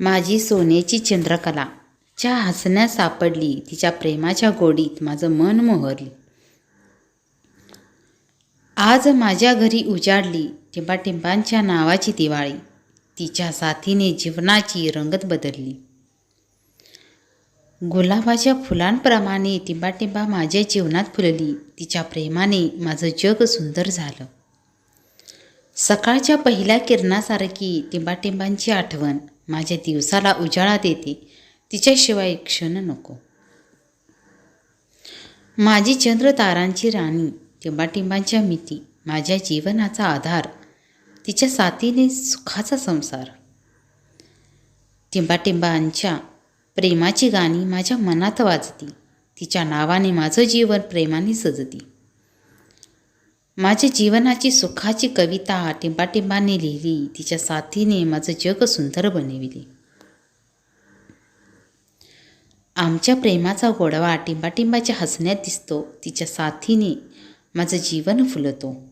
माझी सोन्याची चंद्रकला. च्या हसण्यात सापडली. तिच्या प्रेमाच्या गोडीत माझं मन मोहरली. आज माझ्या घरी उजाडली टिंबाटिंबांच्या नावाची दिवाळी. तिच्या साथीने जीवनाची रंगत बदलली. गुलाबाच्या फुलांप्रमाणे टिंबाटिंबा माझ्या जीवनात फुलली. तिच्या प्रेमाने माझं जग सुंदर झालं. सकाळच्या पहिल्या किरणासारखी टिंबाटिंबांची आठवण. माझ्या दिवसाला उजाळा देते. तिच्याशिवाय क्षण नको. माझी चंद्र तारांची राणी टिंबाटिंबांच्या मिती माझ्या जीवनाचा आधार तिच्या साथीने सुखाचा संसार. टिंबाटिंबांच्या प्रेमाची गाणी माझ्या मनात वाजती. तिच्या नावाने माझं जीवन प्रेमाने सजती. माझ्या जीवनाची सुखाची कविता टिंबाटिंबाने लिहिली. तिच्या साथीने माझं जग सुंदर बनविले. आमच्या प्रेमाचा गोडवा टिंबाटिंबाच्या हसण्यात दिसतो. तिच्या साथीने माझं जीवन फुलतो.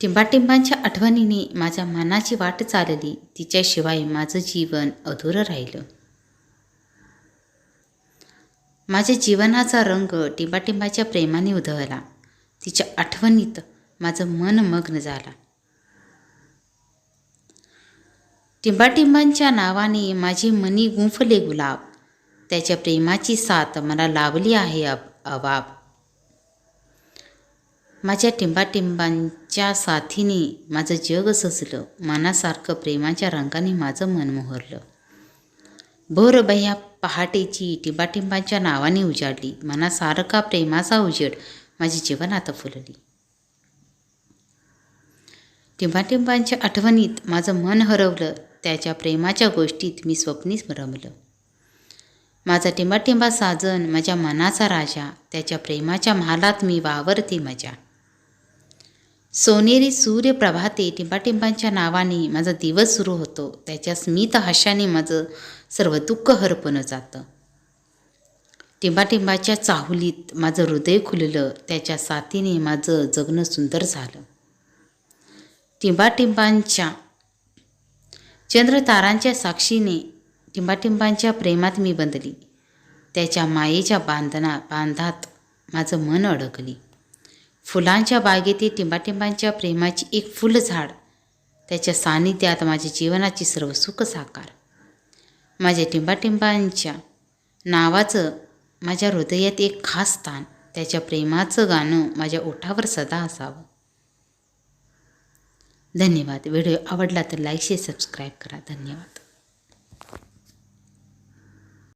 टिंबाटिंबांच्या आठवणीने माझ्या मनाची वाट चालली. तिच्याशिवाय माझं जीवन अधुरं राहिलं. माझ्या जीवनाचा रंग टिंबाटिंबाच्या प्रेमाने उधळला. तिच्या आठवणीत माझं मन मग्न झाला. टिंबाटिंबांच्या नावाने माझे मनी गुंफले गुलाब. त्याच्या प्रेमाची साथ मला लावली आहे अब अबाब माझ्या टिंबाटिंबांच्या साथीने माझं जग सजलं. मनासारखं प्रेमाच्या रंगाने माझं मन मोहरलं. भोर बह्या पहाटेची टिंबाटिंबांच्या नावाने उजाडली. मनासारखा प्रेमाचा उजेड माझी जीवनात फुलली. टिंबाटिंबांच्या आठवणीत माझं मन हरवलं. त्याच्या प्रेमाच्या गोष्टीत मी स्वप्नीच रमलं. माझा टिंबाटिंबा साजन माझ्या मनाचा राजा. त्याच्या प्रेमाच्या महालात मी वावरते मजा. सोनेरी सूर्य प्रभाते टिंबाटिंबांच्या नावाने माझा दिवस सुरू होतो. त्याच्या स्मित हशाने माझं सर्व दुःख हरपणं जातं. टिंबाटिंबाच्या चाहुलीत माझं हृदय खुललं त्याच्या साथीने माझं जगणं सुंदर झालं. टिंबाटिंबांच्या चंद्रतारांच्या साक्षीने टिंबाटिंबांच्या प्रेमात मी बंधली त्याच्या मायेच्या बांधना बांधात माझं मन अडकली. फुलांच्या बागेतील टिंबाटिंबांच्या प्रेमाची एक फुलझाड त्याच्या सानिध्यात माझ्या जीवनाची सर्व सुख साकार. माझ्या टिंबाटिंबांच्या नावाचं माझ्या हृदयात एक खास स्थान. त्याच्या प्रेमाचं गाणं माझ्या ओठावर सदा असावं. धन्यवाद. व्हिडिओ आवडला तर लाईक शेअर सबस्क्राईब करा. धन्यवाद.